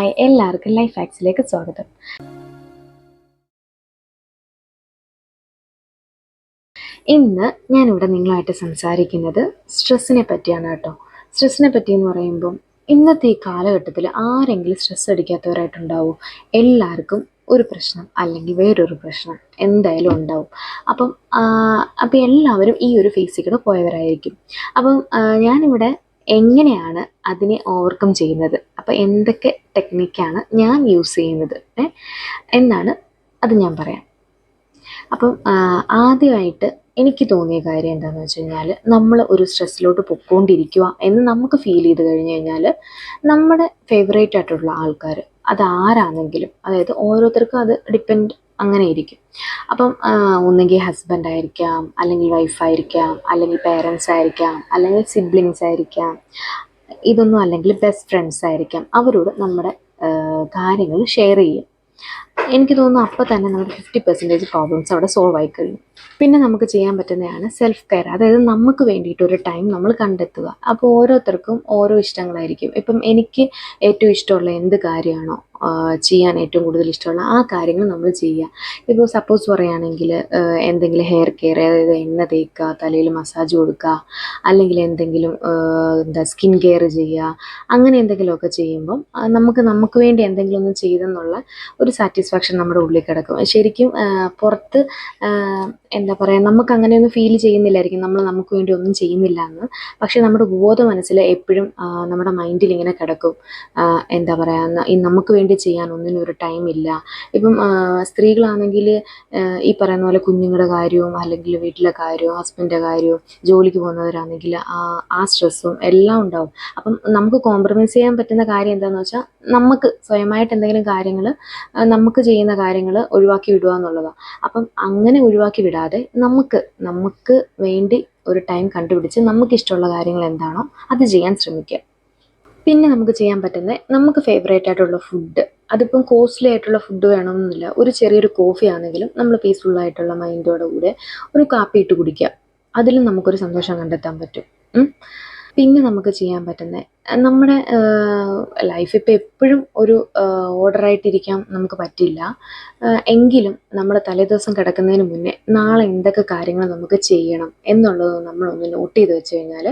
Hi എല്ലാവർക്കും life ആക്സിലേക്ക് സ്വാഗതം. ഇന്ന് ഞാനിവിടെ നിങ്ങളുമായിട്ട് സംസാരിക്കുന്നത് സ്ട്രെസ്സിനെ പറ്റിയാണ് കേട്ടോ. സ്ട്രെസ്സിനെ പറ്റി എന്ന് പറയുമ്പം ഇന്നത്തെ ഈ കാലഘട്ടത്തിൽ ആരെങ്കിലും സ്ട്രെസ് അടിക്കാത്തവരായിട്ടുണ്ടാവും? എല്ലാവർക്കും ഒരു പ്രശ്നം അല്ലെങ്കിൽ വേറൊരു പ്രശ്നം എന്തായാലും ഉണ്ടാവും. അപ്പം അപ്പം എല്ലാവരും ഈ ഒരു ഫേസിൽ കൂടെ പോയവരായിരിക്കും. അപ്പം ഞാനിവിടെ എങ്ങനെയാണ് അതിനെ ഓവർകം ചെയ്യുന്നത്? അപ്പം എന്തൊക്കെ ടെക്നിക്കാണ് ഞാൻ യൂസ് ചെയ്യുന്നത് എന്നാണ് അത് ഞാൻ പറയാം. അപ്പം ആദ്യമായിട്ട് എനിക്ക് തോന്നിയ കാര്യം എന്താണെന്ന് വെച്ച് കഴിഞ്ഞാൽ നമ്മൾ ഒരു സ്ട്രെസ്സിലോട്ട് പൊക്കോണ്ടിരിക്കുക എന്ന് നമുക്ക് ഫീൽ ചെയ്ത് കഴിഞ്ഞ് കഴിഞ്ഞാൽ നമ്മുടെ ഫേവറേറ്റ് ആയിട്ടുള്ള ആൾക്കാർ അത് ആരാണെങ്കിലും അതായത് ഓരോരുത്തർക്കും അത് ഡിപ്പെൻഡ് അങ്ങനെ ഇരിക്കും. അപ്പം ഒന്നെങ്കിൽ ഹസ്ബൻഡ് ആയിരിക്കാം അല്ലെങ്കിൽ വൈഫായിരിക്കാം അല്ലെങ്കിൽ പേരൻസ് ആയിരിക്കാം അല്ലെങ്കിൽ സിബ്ലിങ്സ് ആയിരിക്കാം ഇതൊന്നും അല്ലെങ്കിൽ ബെസ്റ്റ് ഫ്രണ്ട്സ് ആയിരിക്കാം. അവരോട് നമ്മുടെ കാര്യങ്ങൾ ഷെയർ ചെയ്യും. എനിക്ക് തോന്നുന്നു അപ്പോൾ തന്നെ നമ്മുടെ ഫിഫ്റ്റി പെർസെന്റേജ് പ്രോബ്ലംസ് അവിടെ സോൾവ് ആയി കഴിഞ്ഞു പിന്നെ നമുക്ക് ചെയ്യാൻ പറ്റുന്നതാണ് സെൽഫ് കെയർ അതായത് നമുക്ക് വേണ്ടിയിട്ട് ഒരു ടൈം നമ്മൾ കണ്ടെത്തുക. അപ്പോൾ ഓരോരുത്തർക്കും ഓരോ ഇഷ്ടങ്ങളായിരിക്കും. ഇപ്പം എനിക്ക് ഏറ്റവും ഇഷ്ടമുള്ള എന്ത് കാര്യമാണോ ചെയ്യാൻ ഏറ്റവും കൂടുതൽ ഇഷ്ടമുള്ള ആ കാര്യങ്ങൾ നമ്മൾ ചെയ്യുക. ഇപ്പോൾ സപ്പോസ് പറയുകയാണെങ്കിൽ എന്തെങ്കിലും ഹെയർ കെയർ അതായത് എണ്ണ തേക്കുക തലയിൽ മസാജ് കൊടുക്കുക അല്ലെങ്കിൽ എന്തെങ്കിലും എന്താ സ്കിൻ കെയർ ചെയ്യുക അങ്ങനെ എന്തെങ്കിലുമൊക്കെ ചെയ്യുമ്പം നമുക്ക് നമുക്ക് വേണ്ടി എന്തെങ്കിലും ഒന്ന് ചെയ്തെന്നുള്ള ഒരു സാറ്റിസ്ഫാക്ഷൻ നമ്മുടെ ഉള്ളിൽ കിടക്കും. ശരിക്കും പുറത്ത് എന്താ പറയുക നമുക്ക് അങ്ങനെയൊന്നും ഫീൽ ചെയ്യുന്നില്ലായിരിക്കും. നമ്മൾ നമുക്ക് വേണ്ടി ഒന്നും ചെയ്യുന്നില്ല എന്ന്. പക്ഷേ നമ്മുടെ ബോധ മനസ്സിൽ എപ്പോഴും നമ്മുടെ മൈൻഡിൽ ഇങ്ങനെ കിടക്കും. എന്താ പറയുക നമുക്ക് വേണ്ടി ചെയ്യാൻ ഒന്നിനും ഒരു ടൈം ഇല്ല. ഇപ്പം സ്ത്രീകളാണെങ്കിൽ ഈ പറയുന്ന പോലെ കുഞ്ഞുങ്ങളുടെ കാര്യവും അല്ലെങ്കിൽ വീട്ടിലെ കാര്യവും ഹസ്ബൻഡിന്റെ കാര്യവും ജോലിക്ക് പോകുന്നവരാണെങ്കിൽ ആ സ്ട്രെസ്സും എല്ലാം ഉണ്ടാവും. അപ്പം നമുക്ക് കോംപ്രമൈസ് ചെയ്യാൻ പറ്റുന്ന കാര്യം എന്താണെന്ന് വെച്ചാൽ നമുക്ക് സ്വയമായിട്ട് എന്തെങ്കിലും കാര്യങ്ങൾ നമുക്ക് ചെയ്യുന്ന കാര്യങ്ങൾ ഒഴിവാക്കി വിടുക എന്നുള്ളതാണ് അപ്പം അങ്ങനെ ഒഴിവാക്കി വിടാതെ നമുക്ക് നമുക്ക് വേണ്ടി ഒരു ടൈം കണ്ടുപിടിച്ച് നമുക്ക് ഇഷ്ടമുള്ള കാര്യങ്ങൾ എന്താണോ അത് ചെയ്യാൻ ശ്രമിക്കുക. പിന്നെ നമുക്ക് ചെയ്യാൻ പറ്റുന്നത് നമുക്ക് ഫേവറേറ്റ് ആയിട്ടുള്ള ഫുഡ് അതിപ്പം കോസ്റ്റ്ലി ആയിട്ടുള്ള ഫുഡ് വേണമെന്നില്ല. ഒരു ചെറിയൊരു കോഫി ആണെങ്കിലും നമ്മൾ പീസ്ഫുൾ ആയിട്ടുള്ള മൈൻഡോടെ കൂടെ ഒരു കാപ്പി ഇട്ട് കുടിക്കുക. അതിലും നമുക്കൊരു സന്തോഷം കണ്ടെത്താൻ പറ്റും. പിന്നെ നമുക്ക് ചെയ്യാൻ പറ്റുന്നത് നമ്മുടെ ലൈഫ് ഇപ്പോൾ എപ്പോഴും ഒരു ഓർഡറായിട്ടിരിക്കാൻ നമുക്ക് പറ്റില്ല. എങ്കിലും നമ്മൾ തലേദിവസം കിടക്കുന്നതിന് മുന്നേ നാളെ എന്തൊക്കെ കാര്യങ്ങൾ നമുക്ക് ചെയ്യണം എന്നുള്ളത് നമ്മളൊന്ന് നോട്ട് ചെയ്ത് വെച്ച് കഴിഞ്ഞാൽ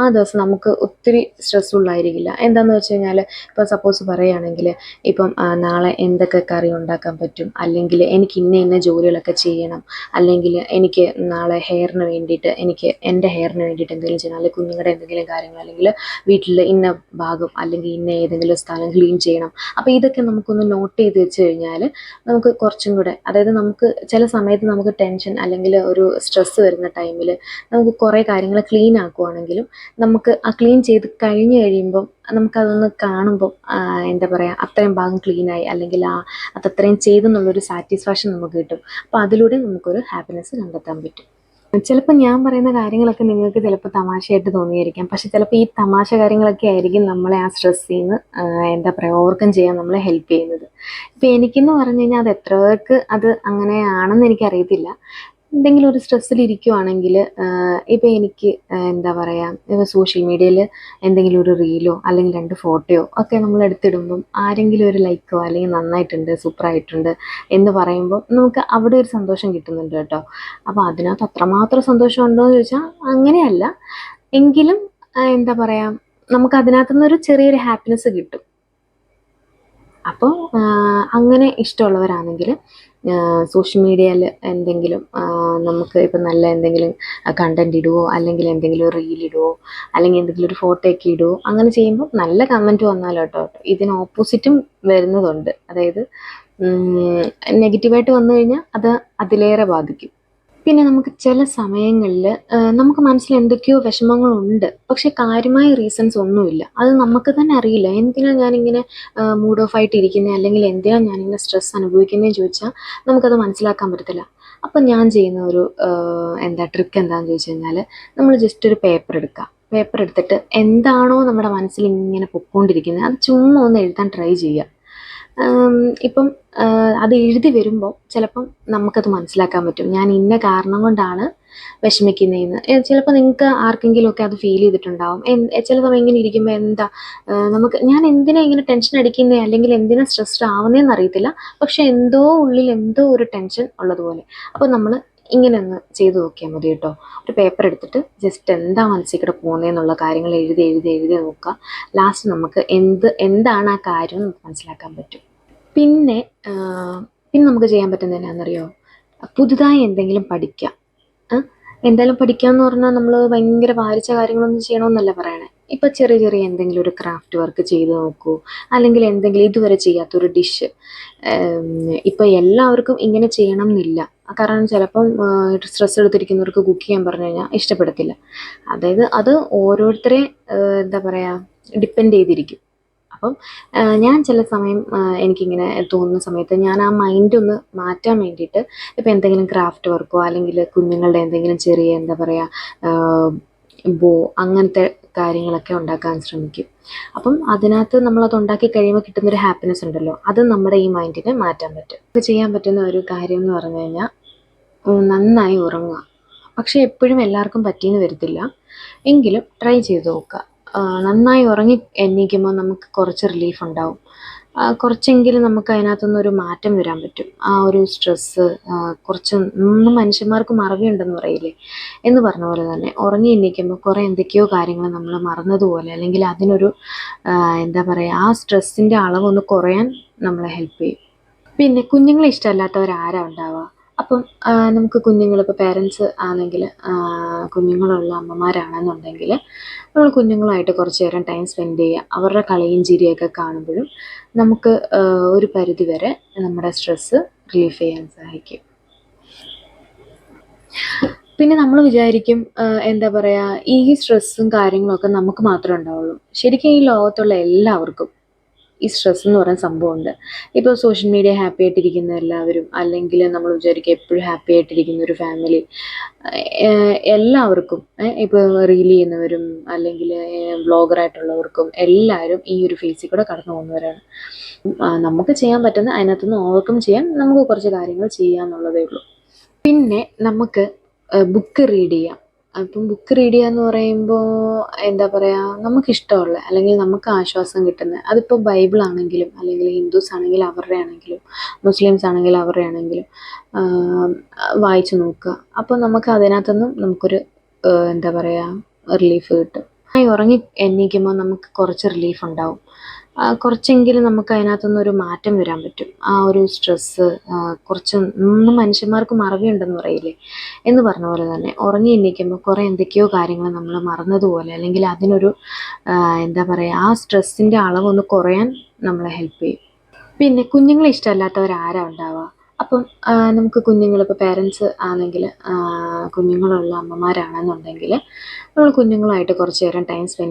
ആ ദിവസം നമുക്ക് ഒത്തിരി സ്ട്രെസ്ഫുൾ ആയിരിക്കില്ല. എന്താണെന്ന് വെച്ച് കഴിഞ്ഞാൽ ഇപ്പോൾ സപ്പോസ് പറയുകയാണെങ്കിൽ ഇപ്പം നാളെ എന്തൊക്കെ കറി ഉണ്ടാക്കാൻ പറ്റും? അല്ലെങ്കിൽ എനിക്ക് ഇന്ന ഇന്ന ജോലികളൊക്കെ ചെയ്യണം. അല്ലെങ്കിൽ എനിക്ക് നാളെ ഹെയറിന് വേണ്ടിയിട്ട് എനിക്ക് എന്റെ ഹെയറിന് വേണ്ടിയിട്ട് എന്തെങ്കിലും ചെയ്യണം. അല്ലെങ്കിൽ കുഞ്ഞുങ്ങളുടെ എന്തെങ്കിലും കാര്യങ്ങൾ. അല്ലെങ്കിൽ വീട്ടിൽ ഇന്ന ഭാഗം അല്ലെങ്കിൽ ഇന്ന ഏതെങ്കിലും സ്ഥലം ക്ലീൻ ചെയ്യണം. അപ്പോൾ ഇതൊക്കെ നമുക്കൊന്ന് നോട്ട് ചെയ്ത് വെച്ച് കഴിഞ്ഞാൽ നമുക്ക് കുറച്ചും കൂടെ അതായത് നമുക്ക് ചില സമയത്ത് നമുക്ക് ടെൻഷൻ അല്ലെങ്കിൽ ഒരു സ്ട്രെസ്സ് വരുന്ന ടൈമിൽ നമുക്ക് കുറേ കാര്യങ്ങൾ ക്ലീൻ ആക്കുവാണെങ്കിലും നമുക്ക് ആ ക്ലീൻ ചെയ്ത് കഴിഞ്ഞ് കഴിയുമ്പം നമുക്കതൊന്ന് കാണുമ്പോൾ എന്താ പറയുക അത്രയും ഭാഗം ക്ലീനായി അല്ലെങ്കിൽ ആ അതത്രയും ചെയ്തെന്നുള്ളൊരു സാറ്റിസ്ഫാക്ഷൻ നമുക്ക് കിട്ടും. അപ്പോൾ അതിലൂടെ നമുക്കൊരു ഹാപ്പിനെസ് കണ്ടെത്താൻ പറ്റും. ചിലപ്പോൾ ഞാൻ പറയുന്ന കാര്യങ്ങളൊക്കെ നിങ്ങൾക്ക് ചിലപ്പോൾ തമാശയായിട്ട് തോന്നിയായിരിക്കാം പക്ഷെ ചിലപ്പോൾ ഈ തമാശ കാര്യങ്ങളൊക്കെ ആയിരിക്കും നമ്മളെ ആ സ്ട്രെസ്സിൽ നിന്ന് എന്താ പറയുക ഓവർകം ചെയ്യാൻ നമ്മളെ ഹെൽപ്പ് ചെയ്യുന്നത്. ഇപ്പം എനിക്കെന്ന് പറഞ്ഞു കഴിഞ്ഞാൽ അത് എത്ര പേർക്ക് അത് അങ്ങനെ ആണെന്ന് എനിക്കറിയത്തില്ല എന്തെങ്കിലും ഒരു സ്ട്രെസ്സിൽ ഇരിക്കുവാണെങ്കിൽ ഇപ്പം എനിക്ക് എന്താ പറയുക ഇപ്പോൾ സോഷ്യൽ മീഡിയയിൽ എന്തെങ്കിലും ഒരു റീലോ അല്ലെങ്കിൽ രണ്ട് ഫോട്ടോയോ ഒക്കെ നമ്മൾ എടുത്തിടുമ്പം ആരെങ്കിലും ഒരു ലൈക്കോ അല്ലെങ്കിൽ നന്നായിട്ടുണ്ട് സൂപ്പറായിട്ടുണ്ട് എന്ന് പറയുമ്പോൾ നമുക്ക് അവിടെ ഒരു സന്തോഷം കിട്ടുന്നുണ്ട് കേട്ടോ. അപ്പോൾ അതിനകത്ത് അത്രമാത്രം സന്തോഷം ഉണ്ടോ എന്ന് ചോദിച്ചാൽ അങ്ങനെയല്ല. എങ്കിലും എന്താ പറയുക നമുക്ക് അതിനകത്തു നിന്നൊരു ചെറിയൊരു ഹാപ്പിനെസ് കിട്ടും. അപ്പോൾ അങ്ങനെ ഇഷ്ടമുള്ളവരാണെങ്കിൽ സോഷ്യൽ മീഡിയയിൽ എന്തെങ്കിലും നമുക്ക് ഇപ്പം നല്ല എന്തെങ്കിലും കണ്ടന്റ് ഇടുവോ? അല്ലെങ്കിൽ എന്തെങ്കിലും റീൽ ഇടുവോ? അല്ലെങ്കിൽ എന്തെങ്കിലും ഒരു ഫോട്ടോ ഒക്കെ ഇടുവോ? അങ്ങനെ ചെയ്യുമ്പോൾ നല്ല കമന്റ് വന്നാലോ കേട്ടോ ഇതിന് ഓപ്പോസിറ്റും വരുന്നതുണ്ട്. അതായത് നെഗറ്റീവായിട്ട് വന്നു കഴിഞ്ഞാൽ അത് അതിലേറെ ബാധിക്കും. പിന്നെ നമുക്ക് ചില സമയങ്ങളിൽ നമുക്ക് മനസ്സിൽ എന്തൊക്കെയോ വിഷമങ്ങളുണ്ട്. പക്ഷെ കാര്യമായ റീസൺസ് ഒന്നുമില്ല. അത് നമുക്ക് തന്നെ അറിയില്ല. എന്തിനാണ് ഞാനിങ്ങനെ മൂഡ് ഓഫ് ആയിട്ട് ഇരിക്കുന്നത് അല്ലെങ്കിൽ എന്തിനാണ് ഞാനിങ്ങനെ സ്ട്രെസ് അനുഭവിക്കുന്നതെന്ന് ചോദിച്ചാൽ നമുക്കത് മനസ്സിലാക്കാൻ പറ്റത്തില്ല. അപ്പം ഞാൻ ചെയ്യുന്ന ഒരു എന്താ ട്രിക്ക് എന്താണെന്ന് ചോദിച്ചു കഴിഞ്ഞാൽ നമ്മൾ ജസ്റ്റ് ഒരു പേപ്പർ എടുക്കുക. പേപ്പർ എടുത്തിട്ട് എന്താണോ നമ്മുടെ മനസ്സിൽ ഇങ്ങനെ പൊക്കോണ്ടിരിക്കുന്നത് അത് ചുമ്മാ ഒന്ന് എഴുതാൻ ട്രൈ ചെയ്യുക. ഇപ്പം അത് എഴുതി വരുമ്പോൾ ചിലപ്പം നമുക്കത് മനസ്സിലാക്കാൻ പറ്റും. ഞാൻ ഇന്ന കാരണം കൊണ്ടാണ് വിഷമിക്കുന്നതെന്ന്. ചിലപ്പോൾ നിങ്ങൾക്ക് ആർക്കെങ്കിലുമൊക്കെ അത് ഫീൽ ചെയ്തിട്ടുണ്ടാവും. ചില സമയം ഇങ്ങനെ ഇരിക്കുമ്പോൾ എന്താ നമുക്ക് ഞാൻ എന്തിനാ ഇങ്ങനെ ടെൻഷൻ അടിക്കുന്നേ? അല്ലെങ്കിൽ എന്തിനാ സ്ട്രെസ്ഡ് ആവുന്നതെന്ന് അറിയത്തില്ല. പക്ഷെ എന്തോ ഉള്ളിൽ എന്തോ ഒരു ടെൻഷൻ ഉള്ളതുപോലെ. അപ്പോൾ നമ്മൾ ഇങ്ങനെ ഒന്ന് ചെയ്തു നോക്കിയാൽ മതി കേട്ടോ. ഒരു പേപ്പർ എടുത്തിട്ട് ജസ്റ്റ് എന്താ മനസ്സിൽ കൂടെ പോകുന്നതെന്നുള്ള കാര്യങ്ങൾ എഴുതി എഴുതി എഴുതി നോക്കുക. ലാസ്റ്റ് നമുക്ക് എന്ത് എന്താണ് ആ കാര്യം നമുക്ക് മനസ്സിലാക്കാൻ പറ്റും. പിന്നെ പിന്നെ നമുക്ക് ചെയ്യാൻ പറ്റുന്നത് എന്നാണെന്നറിയോ പുതുതായി എന്തെങ്കിലും പഠിക്കാം ആ? എന്തായാലും പഠിക്കുക എന്ന് പറഞ്ഞാൽ നമ്മൾ ഭയങ്കര വാരിച്ച കാര്യങ്ങളൊന്നും ചെയ്യണമെന്നല്ല പറയണേ. ഇപ്പം ചെറിയ ചെറിയ എന്തെങ്കിലും ഒരു ക്രാഫ്റ്റ് വർക്ക് ചെയ്ത് നോക്കൂ. അല്ലെങ്കിൽ എന്തെങ്കിലും ഇതുവരെ ചെയ്യാത്തൊരു ഡിഷ് ഇപ്പം എല്ലാവർക്കും ഇങ്ങനെ ചെയ്യണം എന്നില്ല കാരണം ചിലപ്പം സ്ട്രെസ് എടുത്തിരിക്കുന്നവർക്ക് കുക്ക് ചെയ്യാൻ പറഞ്ഞു കഴിഞ്ഞാൽ ഇഷ്ടപ്പെടത്തില്ല. അതായത് അത് ഓരോരുത്തരെ എന്താ പറയുക ഡിപ്പെൻഡ് ചെയ്തിരിക്കും. അപ്പം ഞാൻ ചില സമയം എനിക്കിങ്ങനെ തോന്നുന്ന സമയത്ത് ഞാൻ ആ മൈൻഡ് ഒന്ന് മാറ്റാൻ വേണ്ടിയിട്ട് ഇപ്പം എന്തെങ്കിലും ക്രാഫ്റ്റ് വർക്കോ അല്ലെങ്കിൽ കുഞ്ഞുങ്ങളുടെ എന്തെങ്കിലും ചെറിയ എന്താ പറയുക ബോ അങ്ങനത്തെ കാര്യങ്ങളൊക്കെ ഉണ്ടാക്കാൻ ശ്രമിക്കും. അപ്പം അതിനകത്ത് നമ്മളത് ഉണ്ടാക്കി കഴിയുമ്പോൾ കിട്ടുന്നൊരു ഹാപ്പിനെസ് ഉണ്ടല്ലോ അത് നമ്മുടെ ഈ മൈൻഡിനെ മാറ്റാൻ പറ്റും. ഇത് ചെയ്യാൻ പറ്റുന്ന ഒരു കാര്യം എന്ന് പറഞ്ഞു കഴിഞ്ഞാൽ നന്നായി ഉറങ്ങുക. പക്ഷേ എപ്പോഴും എല്ലാവർക്കും പറ്റിയെന്ന് വരത്തില്ല. എങ്കിലും ട്രൈ ചെയ്ത് നോക്കുക. നന്നായി ഉറങ്ങി എണീക്കുമ്പോൾ നമുക്ക് കുറച്ച് റിലീഫ് ഉണ്ടാവും. കുറച്ചെങ്കിലും നമുക്ക് അതിനകത്തുനിന്ന് ഒരു മാറ്റം വരാൻ പറ്റും. ആ ഒരു സ്ട്രെസ്സ് കുറച്ച് ഒന്നും മനുഷ്യന്മാർക്ക് മറവിയുണ്ടെന്ന് പറയില്ലേ? എന്ന് പറഞ്ഞ പോലെ തന്നെ ഉറങ്ങി എണീക്കുമ്പോൾ കുറേ എന്തൊക്കെയോ കാര്യങ്ങൾ നമ്മൾ മറന്നതുപോലെ അല്ലെങ്കിൽ അതിനൊരു എന്താ പറയുക ആ സ്ട്രെസ്സിന്റെ അളവൊന്ന് കുറയാൻ നമ്മളെ ഹെൽപ്പ് ചെയ്യും. പിന്നെ കുഞ്ഞുങ്ങളെ ഇഷ്ടമല്ലാത്തവർ ആരാ ഉണ്ടാവുക? അപ്പം നമുക്ക് കുഞ്ഞുങ്ങളിപ്പോൾ പേരൻസ് ആണെങ്കിൽ കുഞ്ഞുങ്ങളുള്ള അമ്മമാരാണെന്നുണ്ടെങ്കിൽ നമ്മൾ കുഞ്ഞുങ്ങളായിട്ട് കുറച്ച് നേരം ടൈം സ്പെൻഡ് ചെയ്യുക. അവരുടെ കളിയും ചിരിയൊക്കെ കാണുമ്പോഴും നമുക്ക് ഒരു പരിധി വരെ നമ്മുടെ സ്ട്രെസ്സ് റിലീഫ് ചെയ്യാൻ സഹായിക്കും. പിന്നെ നമ്മൾ വിചാരിക്കും എന്താ പറയുക ഈ സ്ട്രെസ്സും കാര്യങ്ങളൊക്കെ നമുക്ക് മാത്രമേ ഉണ്ടാവുള്ളൂ. ശരിക്കും ഈ ലോകത്തുള്ള എല്ലാവർക്കും ഈ സ്ട്രെസ് എന്ന് പറയുന്ന സംഭവമുണ്ട്. ഇപ്പോൾ സോഷ്യൽ മീഡിയ ഹാപ്പി ആയിട്ടിരിക്കുന്ന എല്ലാവരും അല്ലെങ്കിൽ നമ്മൾ വിചാരിക്കുക എപ്പോഴും ഹാപ്പി ആയിട്ടിരിക്കുന്ന ഒരു ഫാമിലി എല്ലാവർക്കും ഇപ്പോൾ റീൽ ചെയ്യുന്നവരും അല്ലെങ്കിൽ വ്ളോഗറായിട്ടുള്ളവർക്കും എല്ലാവരും ഈ ഒരു ഫേസിൽ കൂടെ കടന്നു പോകുന്നവരാണ്. നമുക്ക് ചെയ്യാൻ പറ്റുന്ന അതിനകത്തുനിന്ന് ഓവർകം ചെയ്യാൻ നമുക്ക് കുറച്ച് കാര്യങ്ങൾ ചെയ്യാന്നുള്ളതേ ഉള്ളൂ. പിന്നെ നമുക്ക് ബുക്ക് റീഡ് ചെയ്യാം. അപ്പം ബുക്ക് റീഡ് ചെയ്യുക എന്ന് പറയുമ്പോൾ എന്താ പറയുക നമുക്കിഷ്ടമുള്ള അല്ലെങ്കിൽ നമുക്ക് ആശ്വാസം കിട്ടുന്ന അതിപ്പോൾ ബൈബിൾ ആണെങ്കിലും അല്ലെങ്കിൽ ഹിന്ദുസ് ആണെങ്കിൽ അവരുടെ ആണെങ്കിലും മുസ്ലിംസ് ആണെങ്കിൽ അവരുടെ ആണെങ്കിലും വായിച്ചു നോക്കുക. അപ്പോൾ നമുക്ക് അതിനകത്തുനിന്നും നമുക്കൊരു എന്താ പറയുക റിലീഫ് കിട്ടും. ഉറങ്ങി എണീക്കുമ്പോൾ നമുക്ക് കുറച്ച് റിലീഫ് ഉണ്ടാവും. കുറച്ചെങ്കിലും നമുക്ക് അതിനകത്തുനിന്ന് ഒരു മാറ്റം വരാൻ പറ്റും. ആ ഒരു സ്ട്രെസ്സ് കുറച്ച് ഇന്ന് മനുഷ്യന്മാർക്ക് മറവിയുണ്ടെന്ന് പറയില്ലേ? എന്ന് പറഞ്ഞ പോലെ തന്നെ ഉറങ്ങി എണീക്കുമ്പോൾ കുറേ എന്തൊക്കെയോ കാര്യങ്ങൾ നമ്മൾ മറന്നതുപോലെ അല്ലെങ്കിൽ അതിനൊരു എന്താ പറയുക ആ സ്ട്രെസ്സിന്റെ അളവൊന്ന് കുറയാൻ നമ്മളെ ഹെൽപ്പ് ചെയ്യും. പിന്നെ കുഞ്ഞുങ്ങളെ ഇഷ്ടമല്ലാത്തവർ ആരാ ഉണ്ടാവുക? അപ്പം നമുക്ക് കുഞ്ഞുങ്ങൾ ഇപ്പോൾ പേരൻസ് ആണെങ്കിൽ കുഞ്ഞുങ്ങളുള്ള അമ്മമാരാണെന്നുണ്ടെങ്കിൽ നമ്മൾ കുഞ്ഞുങ്ങളായിട്ട് കുറച്ച് നേരം ടൈം സ്പെൻഡ്